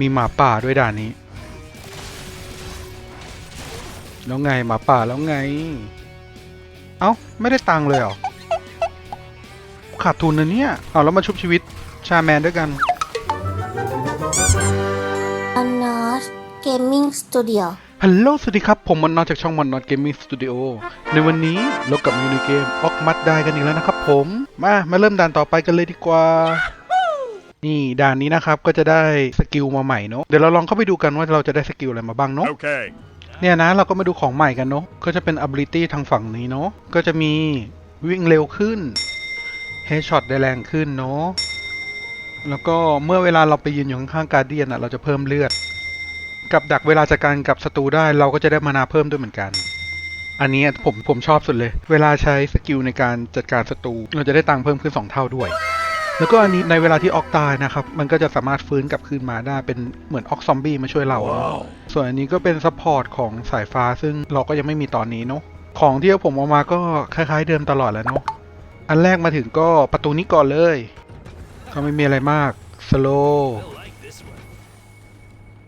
มีหมาป่าด้วยด่านนี้ แล้วไงหมาป่าแล้วไง เอ้า ไม่ได้ตังค์เลยเหรอ ขาดทุนนะเนี่ย เอาแล้วมาชุบชีวิตชาแมนด้วยกันอนัสเกมมิ่งสตูดิโอฮัลโหลสวัสดีครับ ผมมอนนอตจากช่องมอนนอตเกมมิ่งสตูดิโอในวันนี้เรากลับมาอยู่ในเกมออกมัดได้กันอีกแล้วนะครับผม มา มาเริ่มด่านต่อไปกันเลยดีกว่า นี่ด่านนี้นะครับก็จะได้สกิลมาใหม่เนาะเดี๋ยวเราลองเข้าไปดูกันว่าเราจะได้สกิลอะไรมาบ้างเนาะ Okay. เนี่ยนะเราก็มาดูของใหม่กันเนาะก็จะเป็น ability ทางฝั่งนี้เนาะก็จะมีวิ่งเร็วขึ้น headshot ได้แรงขึ้นเนาะแล้วก็เมื่อเวลาเราไปยืนอยู่ข้างๆการเดียนอะเราจะเพิ่มเลือด กับดักเวลาจัดการกับศัตรูได้เราก็จะได้มานาเพิ่มด้วยเหมือนกัน อันนี้ผมผมชอบสุดเลย เวลาใช้สกิลในการจัดการศัตรูเราจะได้ตังค์เพิ่มขึ้น 2 เท่าด้วย แล้วก็อันนี้ในเวลาที่ออกตายนะครับ มันก็จะสามารถฟื้นกลับคืนมาได้เป็นเหมือนออกซอมบี้มาช่วยเรา Wow. ส่วนอันนี้ก็เป็นซัพพอร์ตของสายฟ้าซึ่งเราก็ยังไม่มีตอนนี้เนาะของที่ผมเอามาก็คล้ายๆเดิมตลอดแหล้วเนาะอันแรกมาถึงก็ประตูนี้ก่อนเลยก็ไม่มีอะไรมากสโล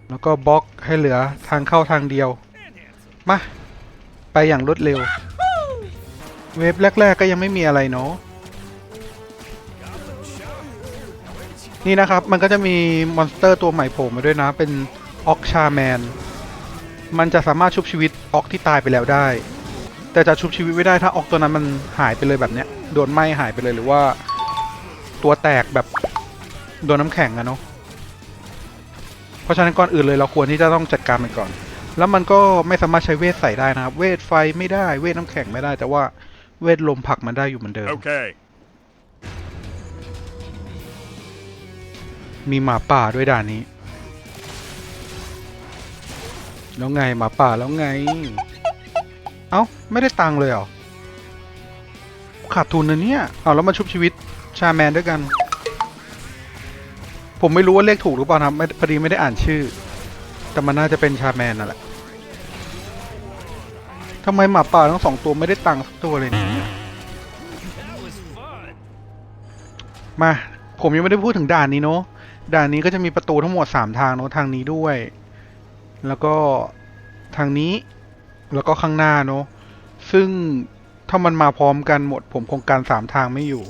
แล้วก็บล็อกให้เหลือทางเข้าทางเดียว มา ไปอย่างรวดเร็ว เวฟแรก ๆ ก็ยังไม่มีอะไรเนาะ นี่นะครับ มันก็จะมีมอนสเตอร์ตัวใหม่โผล่มาด้วยนะ เป็นออกชาแมน มันจะสามารถชุบชีวิตออกที่ตายไปแล้วได้ แต่จะชุบชีวิตไม่ได้ถ้าออกตัวนั้นมันหายไปเลยแบบเนี้ย โดนไหม้หายไปเลยหรือว่า ตัวแตกแบบโดนน้ำแข็งอะเนาะ เพราะฉะนั้นก่อนอื่นเลยเราควรที่จะต้องจัดการมันก่อน แล้วมันก็ไม่สามารถใช้เวทใส่ได้นะครับ เวทไฟไม่ได้ เวทน้ำแข็งไม่ได้ แต่ว่าเวทลมผักมันได้อยู่เหมือนเดิม Okay. มีหมาป่าด้วยด่านนี้ แล้วไงหมาป่าแล้วไง เอ้า ไม่ได้ตังค์เลยเหรอ ขาดทุนนะเนี่ย เอาแล้วมาชุบชีวิตชาแมนด้วยกัน ผมไม่รู้ว่าเลขถูกหรือเปล่าครับพอดีไม่ได้อ่านชื่อ แต่มันน่าจะเป็นชาแมนนั่นแหละทำไมหมาป่าทั้งสองตัวไม่ได้ตังค์สักตัวเลยเนี่ยมา ผมยังไม่ได้พูดถึงด่านนี้เนาะ ด่านนี้ก็จะมีประตูทั้งหมด 3 ทางเนาะทางนี้ด้วย แล้วก็ทางนี้แล้วก็ข้างหน้าเนาะซึ่งถ้ามันมาพร้อมกันหมด ผมคงการสามทางไม่อยู่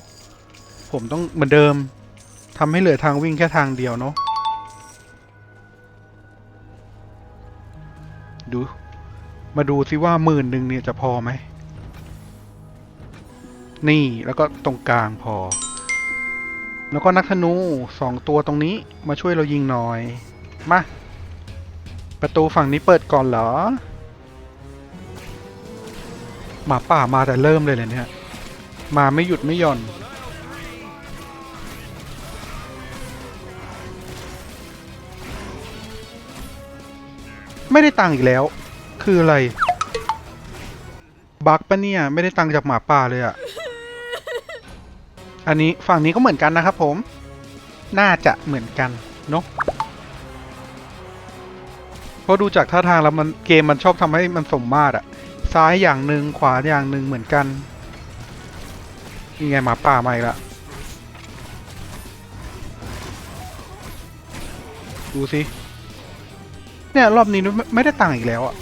ผมต้องเหมือนเดิมทำให้เหลือทางวิ่งแค่ทางเดียวเนาะดู มาดูซิว่าหมื่นหนึ่งเนี่ยจะพอไหม นี่แล้วก็ตรงกลางพอ แล้วก็นักธนูสองตัวตรงนี้มาช่วยเรายิงหน่อย มา ประตูฝั่งนี้เปิดก่อนเหรอ หมาป่ามาแต่เริ่มเลยเลยเนี่ย มาไม่หยุดไม่หย่อน ไม่ได้ตังค์อีกแล้ว คืออะไร บักปะเนี่ย ไม่ได้ตังค์จากหมาป่าเลยอะ อันนี้ฝั่งนี้ก็เหมือนกันนะครับผม น่าจะเหมือนกันเนาะเพราะดูจากท่าทางแล้วมันเกมมันชอบทำให้มันสมมาตรอะซ้ายอย่างหนึ่งขวาอย่างหนึ่งเหมือนกันนี่ไงหมาป่ามาอีกละดูสิเนี่ยรอบนี้ไม่ไม่ได้ตังค์อีกแล้วอะ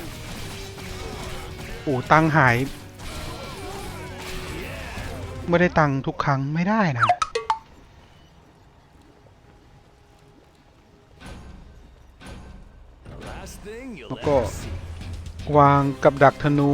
โอ้ตังค์หาย ไม่ได้ตังค์ทุกครั้งไม่ได้นะ Last thing you'll แล้วก็ ever see. วางกับดักธนู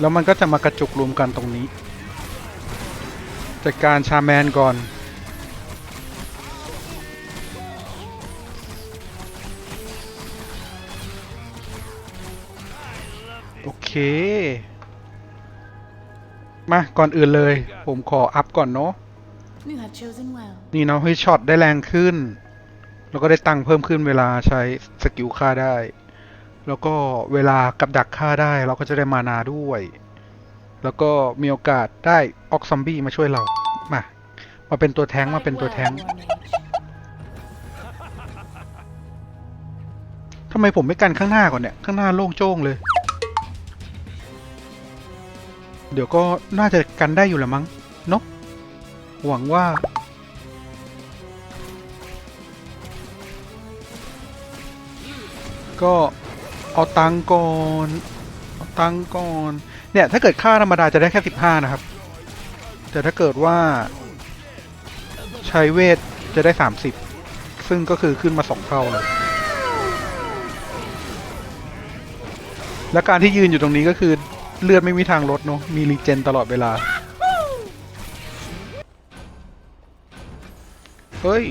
แล้วมันก็จะมากระจุกรวมกันตรงนี้ จัดการชาแมนก่อน โอเค มาก่อนอื่นเลย ผมขออัพก่อนเนาะนี่เนาะให้ช็อตได้แรงขึ้น แล้วก็ได้ตังค์เพิ่มขึ้นเวลาใช้สกิลฆ่าได้ แล้วก็เวลากับดักฆ่าได้เราก็จะได้มานาด้วย แล้วก็มีโอกาสได้ออกซอมบี้มาช่วยเรา มา มาเป็นตัวแท้งมาเป็นตัวแท้งทำไมผมไม่กันข้างหน้าก่อนเนี่ย ข้างหน้าโล่งโจ้งเลย เดี๋ยวก็น่าจะกันได้อยู่ละมั้งเนกหวังว่าก็ เอาตังก่อนเอาตังก่อน เนี่ย ถ้าเกิดค่าธรรมดาจะได้แค่สิบห้านะครับ แต่ถ้าเกิดว่า ใช้เวทจะได้สามสิบซึ่งก็คือขึ้นมาสองเท่าเลย และการที่ยืนอยู่ตรงนี้ก็คือเลือดไม่มีทางลดเนาะมีรีเจนตลอดเวลา เฮ้ย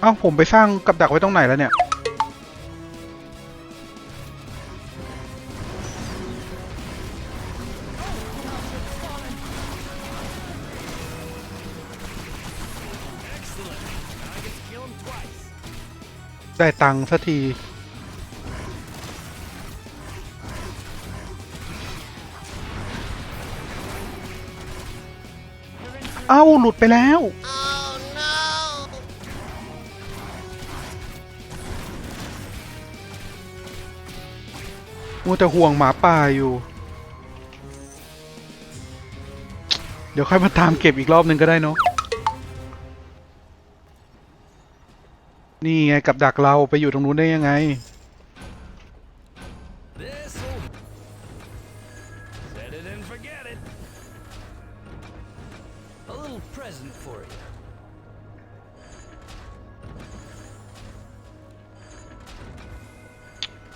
เอ้าผมไปสร้างกับดักไว้ตรงไหนแล้วเนี่ย ได้ตังค์สักทีเอ้า หลุดไปแล้วมัวแต่ห่วงหมาป่าอยู่ เดี๋ยวค่อยมาตามเก็บอีกรอบหนึ่งก็ได้เนาะ นี่ไงกับดักเราไปอยู่ตรงนู้นได้ยังไง set it and forget it. A little present for you.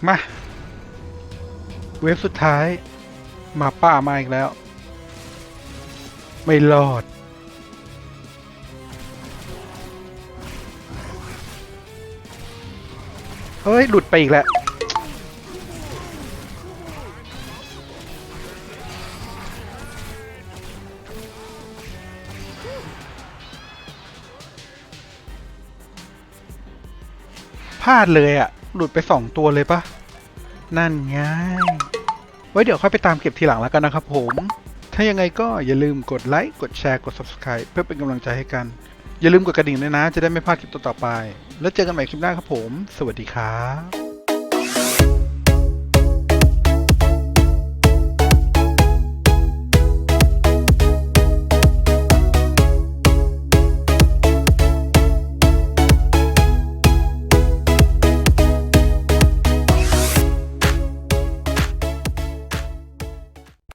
มา เวฟสุดท้ายหมาป่ามาอีกแล้ว ไม่รอด เฮ้ย หลุดไปอีกแล้ว พลาดเลยอะ่ะ หลุดไปสองตัวเลยปะ นั่นไงไว้เดี๋ยวค่อยไปตามเก็บทีหลังแล้วกันนะครับผม ถ้ายังไงก็อย่าลืมกดไลค์ กดแชร์ กด Subscribe เพื่อเป็นกำลังใจให้กัน อย่าลืมกดกระดิ่งด้วยนะ จะได้ไม่พลาดคลิปต่อๆไป แล้วเจอกันใหม่คลิปหน้าครับผม สวัสดีครับ